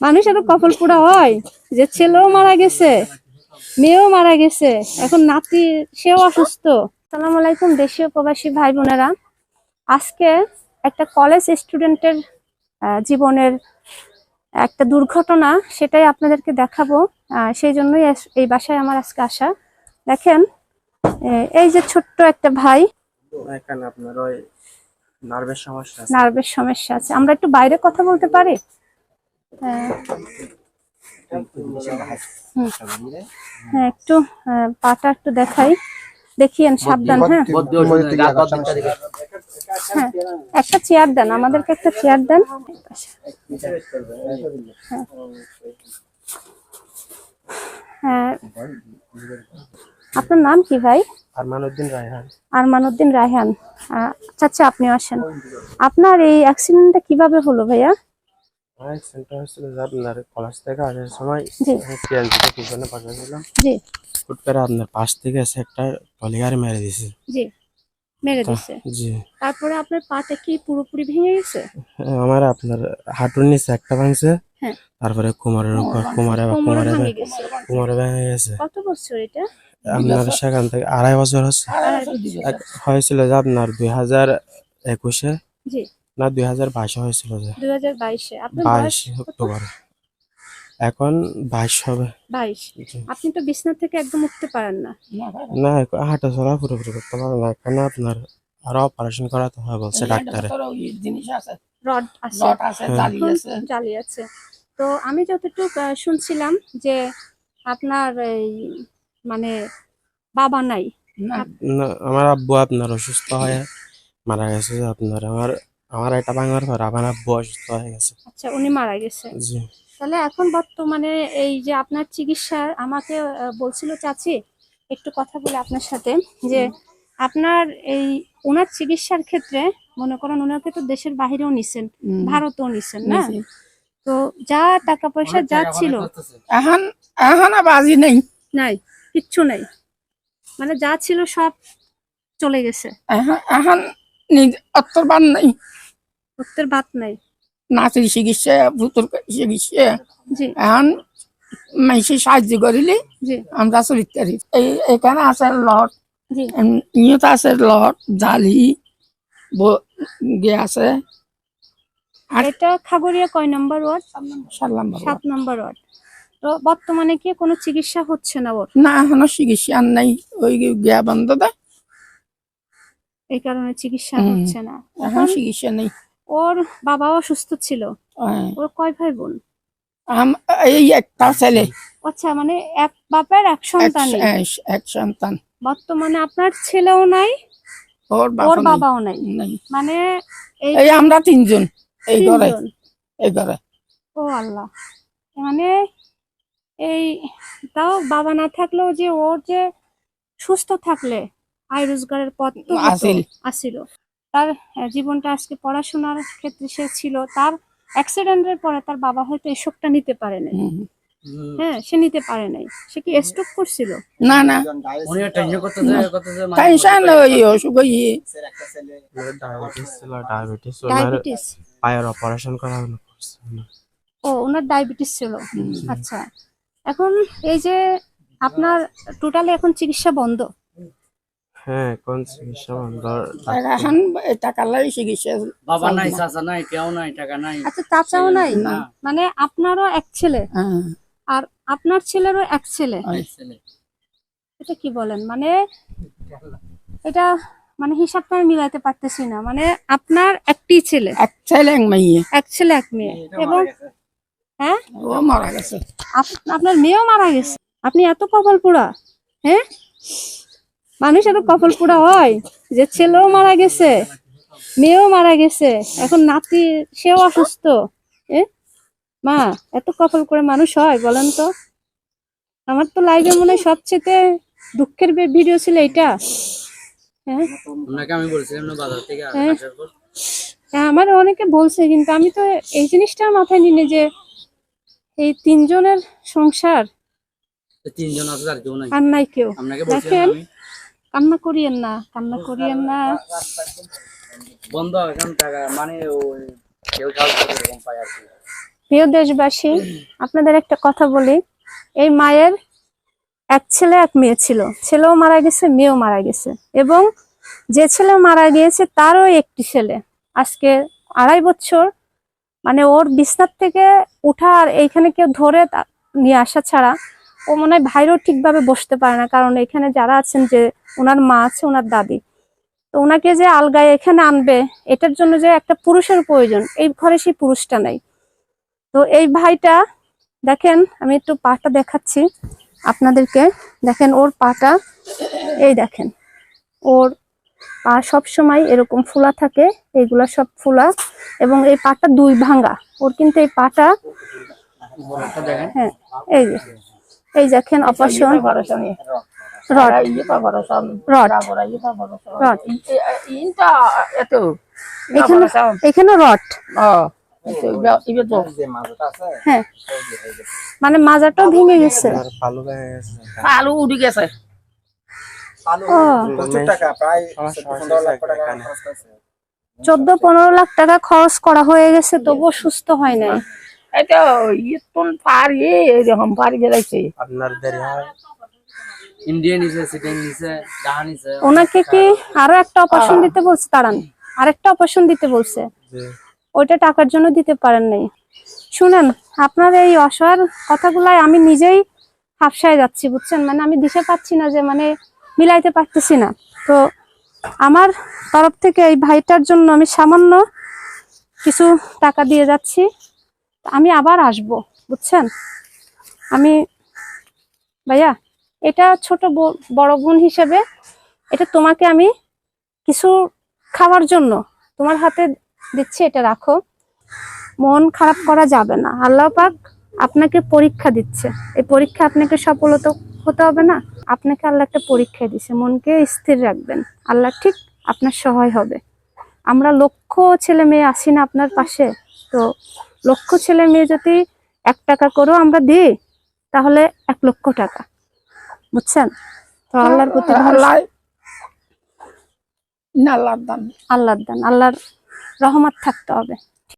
মানুষ এত কপাল পোড়া হয় যে ছেলেও মারা গেছে মেয়েও মারা গেছে এখন নাতি সেও অসুস্থ। সালাম আলাইকুম দেশীয় প্রবাসী ভাই বোনেরা। আজকে একটা কলেজ স্টুডেন্টের জীবনের একটা দুর্ঘটনা সেটাই আপনাদেরকে দেখাবো। সেই জন্যই এই বাসায় আমার আজকে আসা। দেখেন এই যে ছোট্ট একটা ভাই। এখানে আপনার ওই নার্ভের সমস্যা নার্ভের সমস্যা আছে। আমরা একটু বাইরে কথা বলতে পারি? হ্যাঁ হ্যাঁ একটু আহ, পাটা একটু দেখাই। দেখিয়েন সাবধান হ্যাঁ। হ্যাঁ একটা চেয়ার দেন আমাদেরকে একটা চেয়ার দেন। হ্যাঁ। হ্যাঁ আপনার নাম কি ভাই? আরমানুদ্দিন রায়হান। আহ, আচ্ছা আচ্ছা আপনিও আসেন। আপনার এই অ্যাক্সিডেন্টটা কীভাবে হলো ভাইয়া? আমার সেন্টার হয়েছিল যে আপনার কলেজ থেকে আসার সময় পিছনে জি। হুট করে আপনার পাশ থেকে এসে একটা টলি গাড়ি মেরে দিয়েছে জি মেরে দিছে। জি। তারপরে আপনার পাটা কি পুরোপুরি ভেঙে গেছে? হ্যাঁ, আমার আপনার হাঁটুর নিচে একটা ভাঙছে। হ্যাঁ। তারপরে কোমরের উপর কোমরে কোমরে কোমরে ভেঙে গেছে। কোমরে ভেঙে গেছে। কত বছর এটা? আপনার সেখান থেকে আড়াই বছর হচ্ছে। হয়েছিল যে আপনার দুই হাজার একুশে। জি। না দুই হাজার বাইশে হয়েছিল যে। দুই হাজার বাইশে। অক্টোবর। এখন বাইশ হবে। বাইশ। আপনি তো বিছনা থেকে একদম উঠতে পারেন না। না হাঁটা চলা পুরোপুরি করতে পারব না। এখানে আপনার আরও অপারেশন করাতে হয় বলছে ডাক্তারে। রড আছে। জালি আছে। তো আমি যতটুকু আহ, শুনছিলাম যে আপনার এই মানে বাবা নাই। আমার আব্বু আপনার অসুস্থ হয়ে মারা গেছে যে আপনার। আমার আমার এটা ভাঙার পর আমার আব্বু অসুস্থ হয়ে গেছে। আচ্ছা উনি মারা গেছে। জি। তাহলে এখন বর্তমানে এই যে আপনার চিকিৎসার আমাকে বলছিল চাচি একটু কথা বলে আপনার সাথে যে আপনার এই ওনার চিকিৎসার ক্ষেত্রে মনে করেন ওনাকে তো দেশের বাহিরেও নিছেন। ভারতেও নিছেন না? তো যা টাকা পয়সা যা ছিল এখন এখন আর বাজি নেই। নাই কিচ্ছু নাই। মানে যা ছিল সব চলে গেছে। এখন এখন নিজ অত্তরবার নেই। রক্তের নাই। নাচের চিকিৎসা ভূতর চিকিৎসা। এখন মাইসে সাহায্য করিলে জি। আমরা চলিত এই এখানে আছে ইয়ত আছে জালি আছে। আর এটা খাগড়িয়া কয় নম্বর ওয়ার্ড। সাত নম্বর ওয়ার্ড। তো বর্তমানে কি কোনো চিকিৎসা হচ্ছে না ওর না এখনও চিকিৎসা নাই। ওই গিয়া বন্ধ দেয় এই কারণে চিকিৎসা হচ্ছে না। এখন চিকিৎসা নেই। ওর বাবাও অসুস্থ ছিল। হ্যাঁ। ওর কয় ভাই বোন? এই একটা ছেলে। আচ্ছা মানে এক বাপের এক সন্তান এক- এক সন্তান। বর্তমানে আপনার ছেলেও নাই ওর ওর বাবাও নাই। মানে এই এই আমরা তিনজন এই ঘরে। এই ঘরে। ও আল্লাহ। মানে এই তাও বাবা না থাকলেও যে ওর যে সুস্থ থাকলে আয় রোজগারের পথ তো। আছিল তার জীবনটা আজকে পড়াশোনার ক্ষেত্রে সে ছিল। তার অ্যাক্সিডেন্টের পরে তার বাবা হয়তো এই শোকটা নিতে পারে নাই। হ্যাঁ সে নিতে পারে নাই। সে কি স্ট্রোক করছিল? না না। উনি টেনশন মানে টেনশন ওই অসুখ ওই ডায়াবেটিস ছিল ডায়াবেটিস ডায়াবেটিস পায়ের অপারেশন করা হলো ও ওনার ডায়াবেটিস ছিল? আচ্ছা। এখন এই যে আপনার টোটালি এখন চিকিৎসা বন্ধ। হ্যাঁ কোন চিকিৎসা বন্ধ এখন টাকা লাই চিকিৎসা বাবা নাই চাচা নাই কেউ নাই টাকা নাই। আচ্ছা চাচাও নাই? মানে আপনারও এক ছেলে? হ্যাঁ, আর আপনার ছেলেরও এক ছেলে? এটা কি বলেন? মানে এটা মানে হিসাবটা আমি মিলাতে পারতেছি না। মানে আপনার একটি ছেলে। এক ছেলে এক মেয়ে। এক ছেলে এক মেয়ে। এবং হ্যাঁ? ও মারা গেছে। আপ- আপনার মেয়েও মারা গেছে। আপনি এত কপাল পোড়া হ্যাঁ? মানুষ এত কপাল পোড়া হয় যে ছেলেও মারা গেছে মেয়েও মারা গেছে এখন নাতি সেও অসুস্থ। এ? মা এত কপাল করে মানুষ হয় বলেন তো। আমার তো লাইভে মনে হয় সবচেয়ে দুঃখের ভিডিও ছিল এটা হ্যাঁ আমার অনেকে বলছে কিন্তু আমি তো এই জিনিসটা মাথায় নিনি যে এই তিনজনের সংসার তিনজন আর নাই। কেউ। দেখেন। কান্না করিয়েন না কান্না করিয়েন না। বন্ধ এখন টাকা মানে ওই কেউ এরকম পায় আর কি। প্রিয় দেশবাসী আপনাদের একটা কথা বলি। এই মায়ের এক ছেলে এক মেয়ে ছিল। ছেলেও মারা গেছে মেয়েও মারা গেছে। এবং যে ছেলে মারা গিয়েছে তারও একটি ছেলে। আজকে আড়াই বছর মানে ওর বিছনার থেকে উঠা আর এইখানে কেউ ধরে নিয়ে আসা ছাড়া ও মনে হয় ভাইরও ঠিকভাবে বসতে পারে না কারণ এখানে যারা আছেন যে ওনার মা আছে ওনার দাদি তো ওনাকে যে আলগায় এখানে আনবে এটার জন্য যে একটা পুরুষের প্রয়োজন এই ঘরে সেই পুরুষটা নাই। তো এই ভাইটা দেখেন আমি একটু পাটা দেখাচ্ছি আপনাদেরকে। দেখেন ওর পাটা এই দেখেন ওর পা সব সময় এরকম ফুলা থাকে এইগুলা সব ফুলা এবং এই পাটা দুই ভাঙা। ওর কিন্তু এই পাটা হ্যাঁ এই যে। এই দেখেন অপারেশন। রড। এখানে হ্যাঁ। মানে মাজাটাও ভেঙে গেছে। আলু উঠে গেছে। চোদ্দ পনেরো লাখ টাকা খরচ করা হয়ে গেছে তবুও সুস্থ হয় নাই। এতো ইতন পারি এরকম পারি গেলাইছে আপনার হয় সিটিং নিছে নিছে। ওনাকে কি আরও একটা অপারেশন দিতে বলছে? তারান আরেকটা অপারেশন দিতে বলছে। ওইটা টাকার জন্য দিতে পারেন নাই। শুনেন আপনার এই অসহায় কথাগুলাই আমি নিজেই হাফসায় যাচ্ছি বুঝছেন? মানে আমি দিশে পাচ্ছি না যে মানে মিলাইতে পারতেছি না। তো আমার তরফ থেকে এই ভাইটার জন্য আমি সামান্য কিছু টাকা দিয়ে যাচ্ছি। আমি আবার আসব, বুঝছেন? আমি, ভাইয়া, এটা ছোট বড় বোন হিসেবে এটা তোমাকে আমি কিছু খাওয়ার জন্য তোমার হাতে দিচ্ছি, এটা রাখো। মন খারাপ করা যাবে না। আল্লাহ পাক আপনাকে পরীক্ষা দিচ্ছে। এই পরীক্ষা আপনাকে সফলতা হতে হবে না। আপনাকে আল্লাহ একটা পরীক্ষা দিছে। মনকে স্থির রাখবেন। আল্লাহ ঠিক আপনার সহায় হবে। আমরা লক্ষ ছেলে মেয়ে আসি না আপনার পাশে, তো লক্ষ ছেলে মেয়ে যদি এক টাকা করেও আমরা দিই তাহলে এক লক্ষ টাকা। বুঝছেন? তো আল্লাহর প্রতি আল্লাহর দান। আল্লাহর দান আল্লাহর রহমত থাকতে হবে।